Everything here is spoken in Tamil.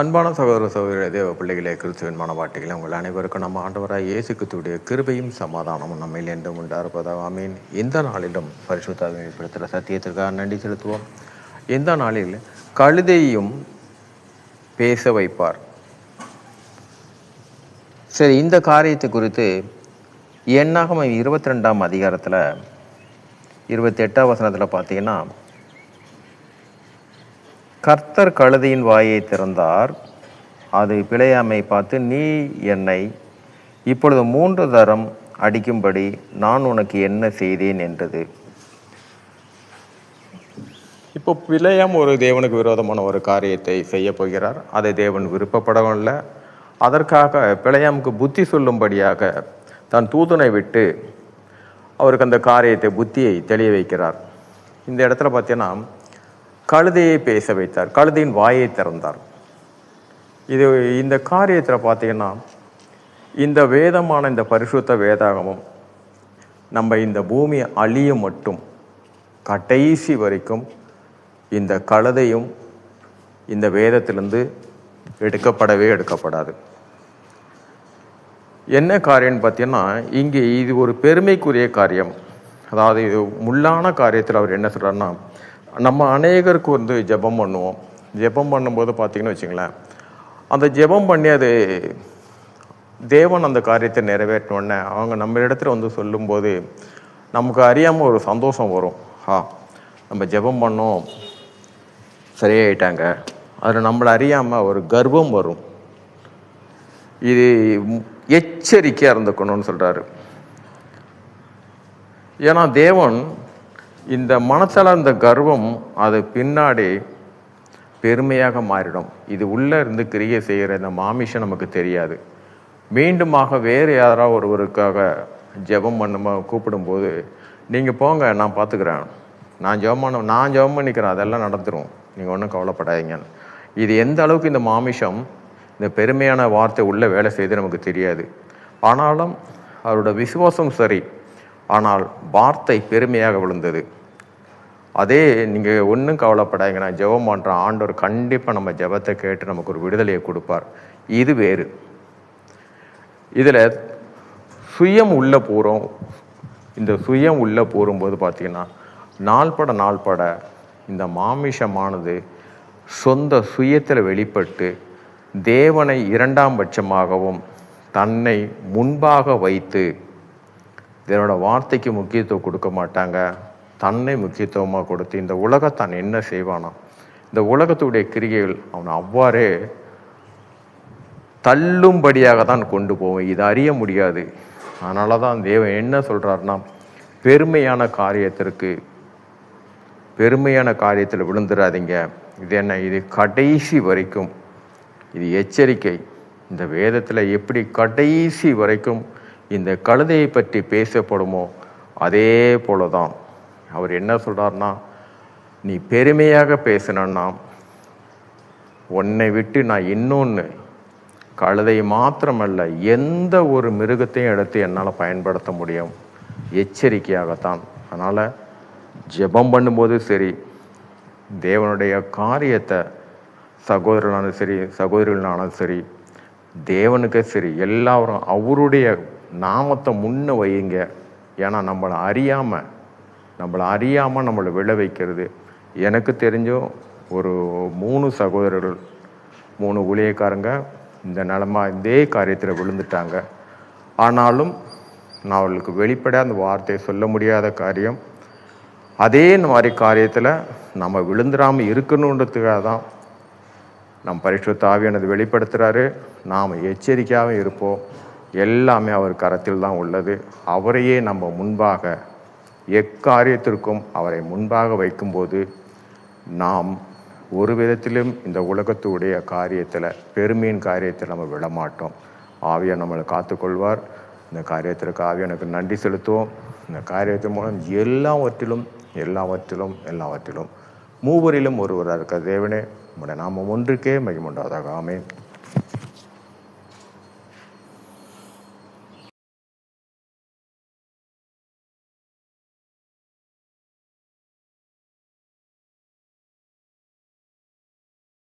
அன்பான சகோதர சகோதர தேவ பிள்ளைகளே கிறிஸ்துவின் மனவாட்டிகளே உங்கள் அனைவருக்கும் நம்ம ஆண்டவராக இயேசு கிருபையும் சமாதானமும் நம்மில் என்றும் உண்டாயிருப்பதாக ஆமீன். இந்த நாளிலும் பரிசுத்தாவை வெளிப்படுத்துகிற சத்தியத்திற்காக நன்றி செலுத்துவோம். இந்த நாளில் கழுதையும் பேச வைப்பார். சரி இந்த காரியத்தை குறித்து எண்ணாகம இருபத்தி ரெண்டாம் அதிகாரத்தில் இருபத்தி எட்டாம் வசனத்தில் பார்த்தீங்கன்னா கர்த்தர் கழுதையின் வாயை திறந்தார். அது பிழையாமை பார்த்து நீ என்னை இப்பொழுது மூன்று தரம் அடிக்கும்படி நான் உனக்கு என்ன செய்தேன்? என்றது. இப்போ பிழையாம் ஒரு தேவனுக்கு விரோதமான ஒரு காரியத்தை செய்ய போகிறார். அதை தேவன் விருப்பப்படவில்லை. அதற்காக பிழையாமுக்கு புத்தி சொல்லும்படியாக தன் தூதனை விட்டு அவருக்கு அந்த காரியத்தை புத்தியை தெளிய வைக்கிறார். இந்த இடத்துல பார்த்தீங்கன்னா கழுதையை பேச வைத்தார். கழுதையின் வாயை திறந்தார். இது இந்த காரியத்தில் பார்த்தீங்கன்னா இந்த வேதமான இந்த பரிசுத்த வேதாகமும் நம்ம இந்த பூமியை அழிய மட்டும் கடைசி வரைக்கும் இந்த கழுதையும் இந்த வேதத்திலிருந்து எடுக்கப்படவே எடுக்கப்படாது. என்ன காரியம்னு பார்த்தீங்கன்னா இங்கே இது ஒரு பெருமைக்குரிய காரியம். அதாவது இது முள்ளான காரியத்தில் அவர் என்ன சொல்கிறாருன்னா நம்ம அநேகருக்கு வந்து ஜெபம் பண்ணுவோம். ஜெபம் பண்ணும்போது பார்த்தீங்கன்னு வச்சுங்களேன் அந்த ஜெபம் பண்ணி அது தேவன் அந்த காரியத்தை நிறைவேற்றினோடனே அவங்க நம்ம இடத்துல வந்து சொல்லும்போது நமக்கு அறியாமல் ஒரு சந்தோஷம் வரும். ஆ நம்ம ஜெபம் பண்ணோம். சரியாயிட்டாங்க. அதில் நம்மளை அறியாமல் ஒரு கர்வம் வரும். இது எச்சரிக்கையாக இருந்துக்கணும்னு சொல்கிறாரு ஏன்னா தேவன் இந்த மனசளர்ந்த இந்த கர்வம் அது பின்னாடி பெருமையாக மாறிடும். இது உள்ளே இருந்து கிரியை செய்கிற இந்த மாமிஷம் நமக்கு தெரியாது. மீண்டுமாக வேறு யாராவது ஒருவருக்காக ஜெபம் பண்ணுமா கூப்பிடும்போது நீங்கள் போங்க நான் பார்த்துக்கிறேன் நான் ஜெபம் பண்ண நான் ஜெபம் பண்ணிக்கிறேன். அதெல்லாம் நடந்துரும். நீங்கள் ஒன்றும் கவலைப்படாதீங்கன்னு இது எந்த அளவுக்கு இந்த மாமிஷம் இந்த பெருமையான வார்த்தை உள்ளே வேலை செய்து நமக்கு தெரியாது. ஆனாலும் அவரோட விசுவாசம் சரி. ஆனால் வார்த்தை பெருமையாக விழுந்தது. அதே நீங்கள் ஒன்றும் கவலைப்படாதீங்க. நான் ஜெபம் பண்ணுறேன் ஆண்டவர் கண்டிப்பாக நம்ம ஜெபத்தை கேட்டு நமக்கு ஒரு விடுதலையை கொடுப்பார். இது வேறு. இதில் சுயம் உள்ளே போகிறோம் இந்த சுயம் உள்ளே போகும்போது பார்த்தீங்கன்னா நாள்பட நாள்பட இந்த மாமிஷமானது சொந்த சுயத்தில் வெளிப்பட்டு தேவனை இரண்டாம் பட்சமாகவும் தன்னை முன்பாக வைத்து இதனோட வார்த்தைக்கு முக்கியத்துவம் கொடுக்க மாட்டாங்க. தன்னை முக்கியத்துவமாக கொடுத்து இந்த உலகத்தான் என்ன செய்வானா? இந்த உலகத்துடைய கிரிகைகள் அவனை அவ்வாறே தள்ளும்படியாக தான் கொண்டு போவோம் இதை அறிய முடியாது. அதனால தான் தேவன் என்ன சொல்கிறாருன்னா பெருமையான காரியத்திற்கு பெருமையான காரியத்தில் விழுந்துடாதீங்க இது என்ன? இது கடைசி வரைக்கும். இது எச்சரிக்கை. இந்த வேதத்தில் எப்படி கடைசி வரைக்கும் இந்த கழுதையை பற்றி பேசப்படுமோ? அதே போல தான் அவர் என்ன சொல்கிறார்னா நீ பெருமையாக பேசினா உன்னை விட்டு நான் இன்னொன்று கழுதை மாத்திரமல்ல எந்த ஒரு மிருகத்தையும் எடுத்து என்னால் பயன்படுத்த முடியும். எச்சரிக்கையாகத்தான். அதனால் ஜெபம் பண்ணும்போது சரி தேவனுடைய காரியத்தை சகோதரனாலும் சரி சகோதரிகளானாலும் சரி தேவனுக்கு சரி எல்லாரும் அவருடைய நாமத்தை முன்ன வையுங்க. ஏன்னா நம்மளை அறியாமல் நம்மளை அறியாமல் நம்மளை விழ வைக்கிறது. எனக்கு தெரிஞ்சும் ஒரு மூணு சகோதரர்கள் மூணு ஊழியக்காரங்க இந்த நிலமா இதே காரியத்தில் விழுந்துட்டாங்க. ஆனாலும் நான் அவளுக்கு வெளிப்படையாக அந்த வார்த்தையை சொல்ல முடியாத காரியம். அதே மாதிரி காரியத்தில் நம்ம விழுந்துடாமல் இருக்கணுன்றதுக்காக தான் நம் பரிசுத்த ஆவியானது வெளிப்படுத்துகிறாரு நாம் எச்சரிக்கையாகவும் இருப்போம். எல்லாமே அவர் கரத்தில் தான் உள்ளது. அவரையே நம்ம முன்பாக எக்காரியத்திற்கும் அவரை முன்பாக வைக்கும்போது நாம் ஒரு விதத்திலும் இந்த உலகத்துடைய காரியத்தில் பெருமையின் காரியத்தில் நம்ம விடமாட்டோம் ஆவியை நம்மளை காத்துக்கொள்வார். இந்த காரியத்திற்கு ஆவியனுக்கு நன்றி செலுத்துவோம். இந்த காரியத்தின் மூலம் எல்லாவற்றிலும் எல்லாவற்றிலும் எல்லாவற்றிலும் மூவரிலும் ஒருவராக இருக்க தேவனே. உடைய நாமம் ஒன்றுக்கே மகிமுண்டாதாக ஆமேன்.